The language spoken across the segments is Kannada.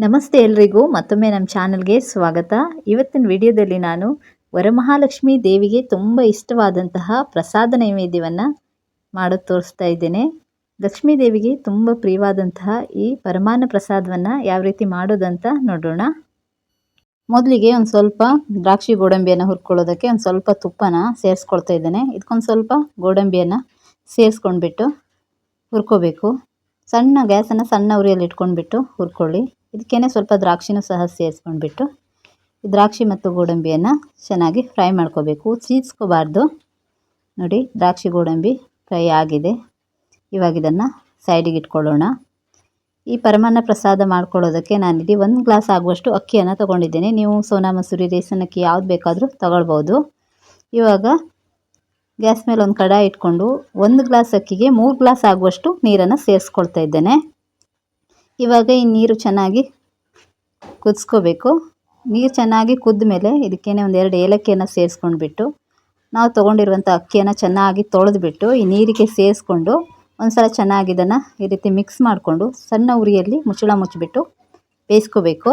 ನಮಸ್ತೆ ಎಲ್ರಿಗೂ ಮತ್ತೊಮ್ಮೆ ನಮ್ಮ ಚಾನಲ್ಗೆ ಸ್ವಾಗತ. ಇವತ್ತಿನ ವಿಡಿಯೋದಲ್ಲಿ ನಾನು ವರಮಹಾಲಕ್ಷ್ಮಿ ದೇವಿಗೆ ತುಂಬ ಇಷ್ಟವಾದಂತಹ ಪ್ರಸಾದ ನೈವೇದ್ಯವನ್ನು ಮಾಡೋದು ತೋರಿಸ್ತಾ ಇದ್ದೇನೆ. ಲಕ್ಷ್ಮೀ ದೇವಿಗೆ ತುಂಬ ಪ್ರಿಯವಾದಂತಹ ಈ ಪರಮಾನ ಪ್ರಸಾದವನ್ನು ಯಾವ ರೀತಿ ಮಾಡೋದಂತ ನೋಡೋಣ. ಮೊದಲಿಗೆ ಒಂದು ಸ್ವಲ್ಪ ದ್ರಾಕ್ಷಿ ಗೋಡಂಬಿಯನ್ನು ಹುರ್ಕೊಳ್ಳೋದಕ್ಕೆ ಒಂದು ಸ್ವಲ್ಪ ತುಪ್ಪನ ಸೇರಿಸ್ಕೊಳ್ತಾ ಇದ್ದೇನೆ. ಇದಕ್ಕೊಂದು ಸ್ವಲ್ಪ ಗೋಡಂಬಿಯನ್ನು ಸೇರಿಸ್ಕೊಂಡ್ಬಿಟ್ಟು ಹುರ್ಕೋಬೇಕು. ಸಣ್ಣ ಗ್ಯಾಸನ್ನು ಸಣ್ಣ ಉರಿಯಲ್ಲಿ ಇಟ್ಕೊಂಡ್ಬಿಟ್ಟು ಹುರ್ಕೊಳ್ಳಿ. ಇದಕ್ಕೇ ಸ್ವಲ್ಪ ದ್ರಾಕ್ಷಿನೂ ಸಹ ಸೇರಿಸ್ಕೊಂಡ್ಬಿಟ್ಟು ದ್ರಾಕ್ಷಿ ಮತ್ತು ಗೋಡಂಬಿಯನ್ನು ಚೆನ್ನಾಗಿ ಫ್ರೈ ಮಾಡ್ಕೋಬೇಕು. ಚೀಸ್ಕೋಬಾರ್ದು ನೋಡಿ, ದ್ರಾಕ್ಷಿ ಗೋಡಂಬಿ ಫ್ರೈ ಆಗಿದೆ. ಇವಾಗ ಇದನ್ನು ಸೈಡಿಗೆ ಇಟ್ಕೊಳ್ಳೋಣ. ಈ ಪರಮಾನ್ನ ಪ್ರಸಾದ ಮಾಡ್ಕೊಳ್ಳೋದಕ್ಕೆ ನಾನಿಲ್ಲಿ ಒಂದು ಗ್ಲಾಸ್ ಆಗುವಷ್ಟು ಅಕ್ಕಿಯನ್ನು ತೊಗೊಂಡಿದ್ದೇನೆ. ನೀವು ಸೋನಾ ಮಸೂರಿ ರೇಸನ್ ಅಕ್ಕಿ ಯಾವ್ದು ಬೇಕಾದರೂ ತಗೊಳ್ಬೋದು. ಇವಾಗ ಗ್ಯಾಸ್ ಮೇಲೆ ಒಂದು ಕಡಾಯಿ ಇಟ್ಕೊಂಡು ಒಂದು ಗ್ಲಾಸ್ ಅಕ್ಕಿಗೆ ಮೂರು ಗ್ಲಾಸ್ ಆಗುವಷ್ಟು ನೀರನ್ನು ಸೇರಿಸ್ಕೊಳ್ತಾ ಇದ್ದೇನೆ. ಇವಾಗ ಈ ನೀರು ಚೆನ್ನಾಗಿ ಕುದಿಸ್ಕೋಬೇಕು. ನೀರು ಚೆನ್ನಾಗಿ ಕುದ್ದ ಮೇಲೆ ಇದಕ್ಕೇನೆ ಎರಡು ಏಲಕ್ಕಿಯನ್ನು ಸೇರಿಸ್ಕೊಂಡ್ಬಿಟ್ಟು, ನಾವು ತೊಗೊಂಡಿರುವಂಥ ಅಕ್ಕಿಯನ್ನು ಚೆನ್ನಾಗಿ ತೊಳೆದ್ಬಿಟ್ಟು ಈ ನೀರಿಗೆ ಸೇರಿಸ್ಕೊಂಡು ಒಂದು ಸಲ ಚೆನ್ನಾಗಿ ಇದನ್ನು ಈ ರೀತಿ ಮಿಕ್ಸ್ ಮಾಡಿಕೊಂಡು ಸಣ್ಣ ಉರಿಯಲ್ಲಿ ಮುಚ್ಚಳ ಮುಚ್ಚಿಬಿಟ್ಟು ಬೇಯಿಸ್ಕೋಬೇಕು.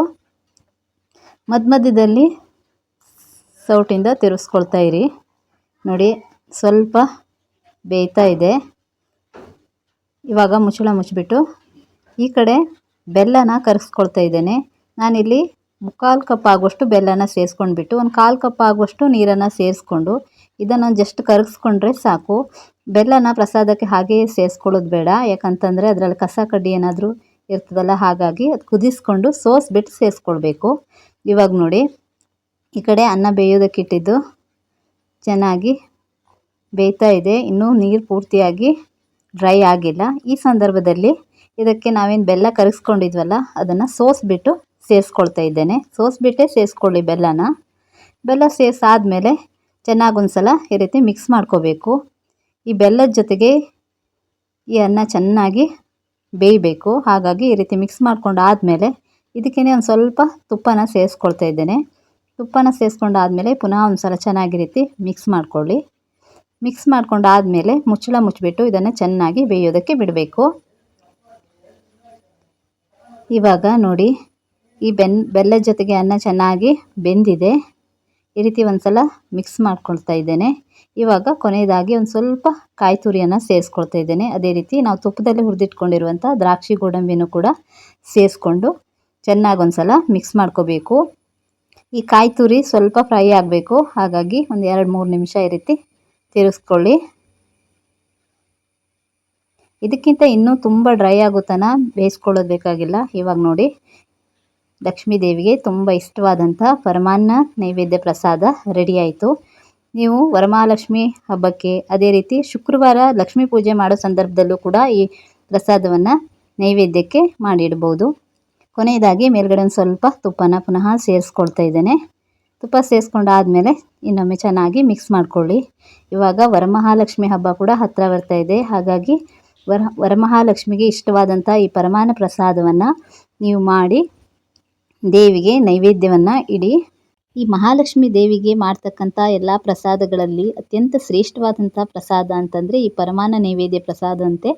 ಮಧ್ಯ ಮಧ್ಯದಲ್ಲಿ ಸೌಟಿಂದ ತಿರುಗಿಸ್ಕೊಳ್ತಾ ಇರಿ. ನೋಡಿ, ಸ್ವಲ್ಪ ಬೇಯ್ತಾ ಇದೆ. ಇವಾಗ ಮುಚ್ಚಳ ಮುಚ್ಚಿಬಿಟ್ಟು ಈ ಕಡೆ ಬೆಲ್ಲನ ಕರಗಿಸ್ಕೊಳ್ತಾ ಇದ್ದೇನೆ. ನಾನಿಲ್ಲಿ ಮುಕ್ಕಾಲು ಕಪ್ ಆಗುವಷ್ಟು ಬೆಲ್ಲನ ಸೇರಿಸ್ಕೊಂಡ್ಬಿಟ್ಟು, ಒಂದು ಕಾಲು ಕಪ್ ಆಗುವಷ್ಟು ನೀರನ್ನು ಸೇರಿಸ್ಕೊಂಡು, ಇದನ್ನು ಜಸ್ಟ್ ಕರಗಿಸ್ಕೊಂಡ್ರೆ ಸಾಕು. ಬೆಲ್ಲನ ಪ್ರಸಾದಕ್ಕೆ ಹಾಗೆಯೇ ಸೇರಿಸ್ಕೊಳ್ಳೋದು ಬೇಡ. ಯಾಕಂತಂದರೆ ಅದರಲ್ಲಿ ಕಸ ಕಡ್ಡಿ ಏನಾದರೂ ಇರ್ತದಲ್ಲ, ಹಾಗಾಗಿ ಅದು ಕುದಿಸ್ಕೊಂಡು ಸೋಸ್ಬಿಟ್ಟು ಸೇರಿಸ್ಕೊಳ್ಬೇಕು. ಇವಾಗ ನೋಡಿ, ಈ ಕಡೆ ಅನ್ನ ಬೇಯೋದಕ್ಕೆ ಇಟ್ಟಿದ್ದು ಚೆನ್ನಾಗಿ ಬೇಯ್ತಾ ಇದೆ. ಇನ್ನೂ ನೀರು ಪೂರ್ತಿಯಾಗಿ ಡ್ರೈ ಆಗಿಲ್ಲ. ಈ ಸಂದರ್ಭದಲ್ಲಿ ಇದಕ್ಕೆ ನಾವೇನು ಬೆಲ್ಲ ಕರಗಿಸ್ಕೊಂಡಿದ್ವಲ್ಲ ಅದನ್ನು ಸೋಸಿಬಿಟ್ಟು ಸೇರಿಸ್ಕೊಳ್ತಾ ಇದ್ದೇನೆ. ಸೋಸ್ಬಿಟ್ಟೆ ಸೇರಿಸ್ಕೊಳ್ಳಿ ಬೆಲ್ಲನ. ಬೆಲ್ಲ ಸೇರಿಸಾದ್ಮೇಲೆ ಚೆನ್ನಾಗಿ ಒಂದು ಸಲ ಈ ರೀತಿ ಮಿಕ್ಸ್ ಮಾಡ್ಕೋಬೇಕು. ಈ ಬೆಲ್ಲದ ಜೊತೆಗೆ ಈ ಅನ್ನ ಚೆನ್ನಾಗಿ ಬೇಯಬೇಕು. ಹಾಗಾಗಿ ಈ ರೀತಿ ಮಿಕ್ಸ್ ಮಾಡ್ಕೊಂಡು ಆದಮೇಲೆ ಇದಕ್ಕೇ ಒಂದು ಸ್ವಲ್ಪ ತುಪ್ಪನ ಸೇರಿಸ್ಕೊಳ್ತಾ ಇದ್ದೇನೆ. ತುಪ್ಪನ ಸೇರಿಸ್ಕೊಂಡಾದಮೇಲೆ ಪುನಃ ಒಂದು ಸಲ ಚೆನ್ನಾಗಿ ರೀತಿ ಮಿಕ್ಸ್ ಮಾಡ್ಕೊಳ್ಳಿ. ಮಿಕ್ಸ್ ಮಾಡ್ಕೊಂಡಾದಮೇಲೆ ಮುಚ್ಚಳ ಮುಚ್ಚಿಬಿಟ್ಟು ಇದನ್ನು ಚೆನ್ನಾಗಿ ಬೇಯೋದಕ್ಕೆ ಬಿಡಬೇಕು. ಇವಾಗ ನೋಡಿ, ಈ ಬೆನ್, ಬೆಲ್ಲದ ಜೊತೆಗೆ ಅನ್ನ ಚೆನ್ನಾಗಿ ಬೆಂದಿದೆ. ಈ ರೀತಿ ಒಂದು ಸಲ ಮಿಕ್ಸ್ ಮಾಡ್ಕೊಳ್ತಾ ಇದ್ದೇನೆ. ಇವಾಗ ಕೊನೆಯದಾಗಿ ಒಂದು ಸ್ವಲ್ಪ ಕಾಯಿ ತುರಿಯನ್ನು ಸೇರಿಸ್ಕೊಳ್ತಾ ಇದ್ದೇನೆ. ಅದೇ ರೀತಿ ನಾವು ತುಪ್ಪದಲ್ಲಿ ಹುರಿದಿಟ್ಕೊಂಡಿರುವಂಥ ದ್ರಾಕ್ಷಿ ಗೋಡಂಬಿನೂ ಕೂಡ ಸೇರಿಸ್ಕೊಂಡು ಚೆನ್ನಾಗಿ ಒಂದು ಸಲ ಮಿಕ್ಸ್ ಮಾಡ್ಕೋಬೇಕು. ಈ ಕಾಯಿ ತುರಿ ಸ್ವಲ್ಪ ಫ್ರೈ ಆಗಬೇಕು. ಹಾಗಾಗಿ ಒಂದು ಎರಡು ಮೂರು ನಿಮಿಷ ಈ ರೀತಿ ತಿರುಗಿಸ್ಕೊಳ್ಳಿ ಇದಕ್ಕಿಂತ ಇನ್ನೂ ತುಂಬ ಡ್ರೈ ಆಗೋ ಬೇಯಿಸ್ಕೊಳ್ಳೋದು ಬೇಕಾಗಿಲ್ಲ. ಇವಾಗ ನೋಡಿ, ಲಕ್ಷ್ಮೀ ದೇವಿಗೆ ತುಂಬ ಇಷ್ಟವಾದಂಥ ಪರಮಾನ್ನ ನೈವೇದ್ಯ ಪ್ರಸಾದ ರೆಡಿ ಆಯಿತು. ನೀವು ವರಮಹಾಲಕ್ಷ್ಮಿ ಹಬ್ಬಕ್ಕೆ ಅದೇ ರೀತಿ ಶುಕ್ರವಾರ ಲಕ್ಷ್ಮೀ ಪೂಜೆ ಮಾಡೋ ಸಂದರ್ಭದಲ್ಲೂ ಕೂಡ ಈ ಪ್ರಸಾದವನ್ನು ನೈವೇದ್ಯಕ್ಕೆ ಮಾಡಿಡ್ಬೋದು. ಕೊನೆಯದಾಗಿ ಮೇಲ್ಗಡೆ ಒಂದು ಸ್ವಲ್ಪ ತುಪ್ಪನ ಪುನಃ ಸೇರಿಸ್ಕೊಳ್ತಾ ಇದ್ದೇನೆ. ತುಪ್ಪ ಸೇರಿಸ್ಕೊಂಡಾದಮೇಲೆ ಇನ್ನೊಮ್ಮೆ ಚೆನ್ನಾಗಿ ಮಿಕ್ಸ್ ಮಾಡಿಕೊಳ್ಳಿ. ಇವಾಗ ವರಮಹಾಲಕ್ಷ್ಮಿ ಹಬ್ಬ ಕೂಡ ಹತ್ತಿರ ಬರ್ತಾ ಇದೆ. ಹಾಗಾಗಿ ವರ, ವರಮಹಾಲಕ್ಷ್ಮಿಗೆ ಇಷ್ಟವಾದಂಥ ಈ ಪರಮಾನ ಪ್ರಸಾದವನ್ನು ನೀವು ಮಾಡಿ ದೇವಿಗೆ ನೈವೇದ್ಯವನ್ನು ಇಡಿ. ಈ ಮಹಾಲಕ್ಷ್ಮಿ ದೇವಿಗೆ ಮಾಡ್ತಕ್ಕಂಥ ಎಲ್ಲ ಪ್ರಸಾದಗಳಲ್ಲಿ ಅತ್ಯಂತ ಶ್ರೇಷ್ಠವಾದಂಥ ಪ್ರಸಾದ ಅಂತಂದರೆ ಈ ಪರಮಾನ ನೈವೇದ್ಯ ಪ್ರಸಾದ ಅಂತೆ.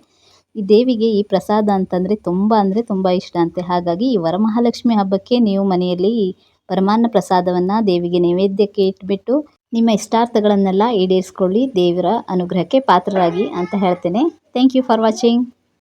ಈ ದೇವಿಗೆ ಈ ಪ್ರಸಾದ ಅಂತಂದರೆ ತುಂಬ ಅಂದರೆ ತುಂಬ ಇಷ್ಟ ಅಂತೆ. ಹಾಗಾಗಿ ಈ ವರಮಹಾಲಕ್ಷ್ಮಿ ಹಬ್ಬಕ್ಕೆ ನೀವು ಮನೆಯಲ್ಲಿ ಈ ಪರಮಾನ್ನ ಪ್ರಸಾದವನ್ನು ದೇವಿಗೆ ನೈವೇದ್ಯಕ್ಕೆ ಇಟ್ಬಿಟ್ಟು ನಿಮ್ಮ ಇಷ್ಟಾರ್ಥಗಳನ್ನೆಲ್ಲ ಈಡೇರಿಸ್ಕೊಳ್ಳಿ ದೇವರ ಅನುಗ್ರಹಕ್ಕೆ ಪಾತ್ರರಾಗಿ ಅಂತ ಹೇಳ್ತೇನೆ. Thank you for watching